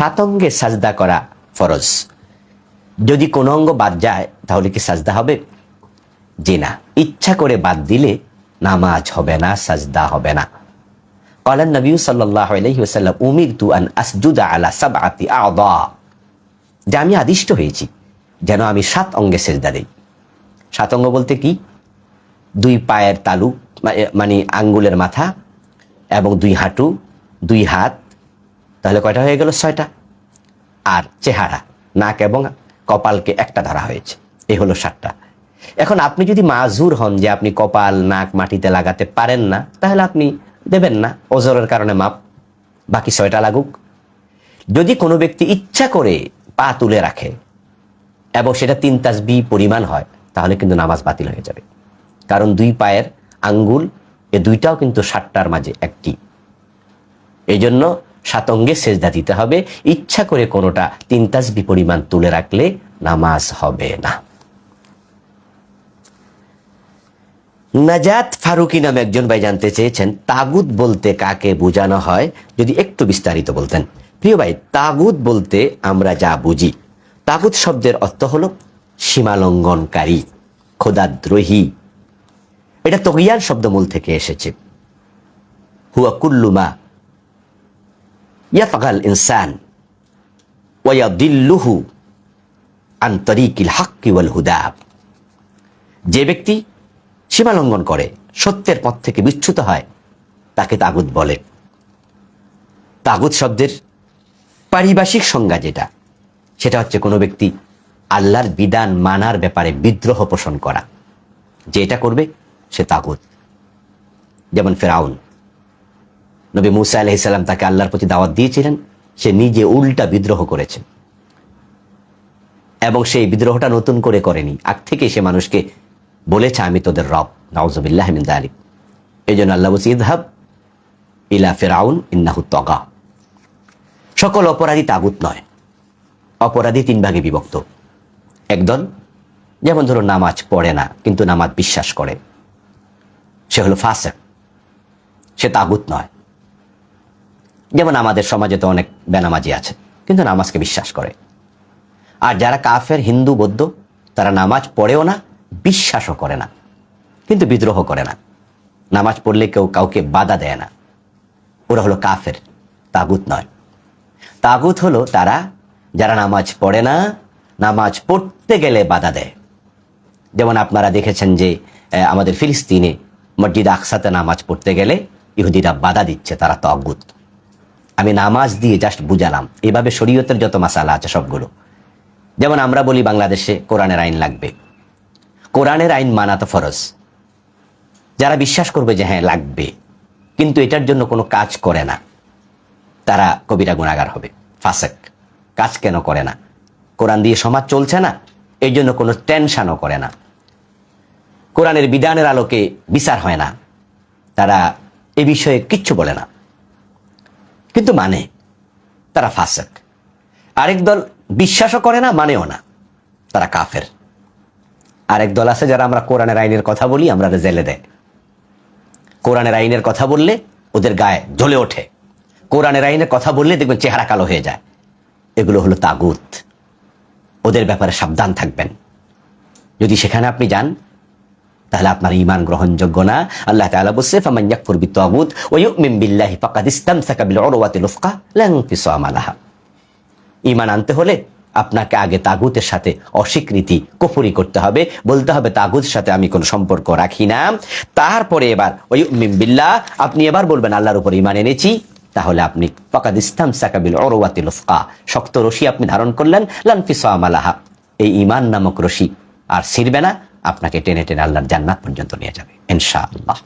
সাত অঙ্গে সাজদা করা ফরজ। যদি কোনো অঙ্গ বাদ যায়, তাহলে কি সাজদা হবে? যে না। ইচ্ছা করে বাদ দিলে নামাজ হবে না, সাজদা হবে না। কলান নবী সাল্লাহ আলহিউসাল্লাম উমির তু আন আসজুদা আলা সাব আতি আদা। যে আমি আদিষ্ট হয়েছি, যেন আমি সাত অঙ্গে সেজদা দিই। সাত অঙ্গ বলতে কি? দুই পায়ের তালু মানে আঙ্গুলের মাথা এবং দুই হাঁটু, দুই হাত তাহলে কয়টা হয়ে গেল? ছয়টা। আর চেহারা, নাক এবং কপালকে একটা ধরা হয়েছে। এই হলো সাতটা। এখন আপনি যদি মাজুর হন যে আপনি কপাল, নাক মাটিতে লাগাতে পারেন না, তাহলে আপনি দেবেন না। ওজরের কারণে মাপ। বাকি ছয়টা লাগুক। যদি কোনো ব্যক্তি ইচ্ছা করে পা তুলে রাখে এবং সেটা তিন তাসবি পরিমাণ হয়, তাহলে কিন্তু নামাজ বাতিল হয়ে যাবে। কারণ দুই পায়ের আঙ্গুল, এ দুইটাও কিন্তু সাতটার মাঝে একটি। এই জন্য সাতঙ্গে সেজদা দিতে হবে। ইচ্ছা করে কোনোটা তিন তাসবি পরিমাণ তুলে রাখলে নামাজ হবে না। নাজাত ফারুকি নামে একজন ভাই জানতে চেয়েছেন, তাগুত বলতে কাকে বোঝানো হয়? যদি একটু বিস্তারিত বলতেন। প্রিয় ভাই, তাগুত বলতে আমরা যা বুঝি, তাগুত শব্দের অর্থ হলো সীমালঙ্ঘনকারী খোদাদ্রোহী এটা তগিয়ান শব্দমূল থেকে এসেছে। হুয়া কুল্লুমা ইয়াতগাল ইনসান ওয়াদিল্লুহু আন তরিকিল হাক্কি ওয়াল হুদা যে ব্যক্তি সীমালঙ্ঘন করে, সত্যের পথ থেকে বিচ্যুত হয়, তাকে তাগুত বলে। তাগুত শব্দের পারিভাষিক সংজ্ঞা যেটা, সেটা হচ্ছে কোনো ব্যক্তি আল্লাহর বিধান মানার ব্যাপারে বিদ্রোহ পোষণ করা। যে এটা করবে, সে তাগুত। যেমন ফেরাউন। নবী মুসা আলহিসাল্লাম তাকে আল্লাহর প্রতি দাওয়াত দিয়েছিলেন। সে নিজে উল্টা বিদ্রোহ করেছে। এবং সেই বিদ্রোহটা নতুন করে করেনি। আগ থেকে সে মানুষকে বলেছে, আমি তোদের রব। নওয়াজবিল্লাহ আলিক এই জন্য আল্লাহ ইদহাব ইলা ফেরাউন, ইন্নাহু তগা। সকল অপরাধী তাগুত নয়। অপরাধী তিন ভাগে বিভক্ত। একদল যেমন ধরো নামাজ পড়ে না, কিন্তু নামাজ বিশ্বাস করে। সে হলো ফাসেক। সে তাগুত নয়। যেমন আমাদের সমাজে তো অনেক বেনামাজি আছে, কিন্তু নামাজকে বিশ্বাস করে। আর যারা কাফের, হিন্দু, বৌদ্ধ, তারা নামাজ পড়েও না, বিশ্বাসও করে না, কিন্তু বিদ্রোহ করে না। নামাজ পড়লে কেউ কাউকে বাধা দেয় না। ওরা হলো কাফের, তাগুত নয়। তাগুত হলো তারা, যারা নামাজ পড়ে না, নামাজ পড়তে গেলে বাধা দেয়। যেমন আপনারা দেখেছেন যে আমাদের ফিলিস্তিনে মসজিদ আকসাতে নামাজ পড়তে গেলে ইহুদিরা বাধা দিচ্ছে, তারা তগুত। আমি নামাজ দিয়ে জাস্ট বুঝালাম। এভাবে শরীয়তের যত মাসালা আছে সবগুলো। যেমন আমরা বলি বাংলাদেশে কোরআনের আইন লাগবে। কোরআনের আইন মানা তো ফরজ। যারা বিশ্বাস করবে যে হ্যাঁ লাগবে। কিন্তু এটার জন্য কোনো কাজ করে না। তারা কবিরা গুণাগার হবে। ফাসেক। কাজ কেন করে না? কোরআন দিয়ে সমাজ চলছে না? এই জন্য কোনো টেনশনও করে না। কোরআনের বিধানের আলোকে বিচার হয় না। তারা এ বিষয়ে কিচ্ছু বলে না। কিন্তু মানে? তারা ফাসেক। আরেক দল বিশ্বাসও করে না, মানেও না। তারা কাফের। আরেক দল আছে যারা আমরা কোরআনের আইনের কথা বলি, আমরা জেলে দেয়। কোরআনের আইনের কথা বললে ওদের গায়ে জ্বলে ওঠে। কোরআনের আইনের কথা বললে দেখবেন চেহারা কালো হয়ে যায়। এগুলো হলো তাগুত। ওদের ব্যাপারে সাবধান থাকবেন। যদি সেখানে আপনি যান তাহলে আপনার ইমান গ্রহণযোগ্য না। আল্লাহ তাআলা বলছে, ফামান ইয়াকফুর বিত্তাগুত ওয়া বিল্লাহি ফাকাদ ইসতামসাকা বিল উরওয়াতিল উফকা লা ইনফিসামা ইমান আনতে হলে আপনাকে আগে তাগুতের সাথে অস্বীকৃতি, কুফরি করতে হবে। বলতে হবে, তাগুতের সাথে আমি কোনো সম্পর্ক রাখি না। তারপরে এবার ওই বিল্লাহ আপনি এবার বলবেন, আল্লাহর উপর ইমান এনেছি। তাহলে আপনি, ফাকাদ ইসতামসাকা বিল উরওয়াতিল উফকা শক্ত রশি আপনি ধারণ করলেন লানফিসামা লাহা। এই ইমান নামক রশি আর ছিড়বে না। আপনাকে টেনে টেনে আল্লাহর জান্নাত পর্যন্ত নিয়ে যাবে ইনশাআল্লাহ।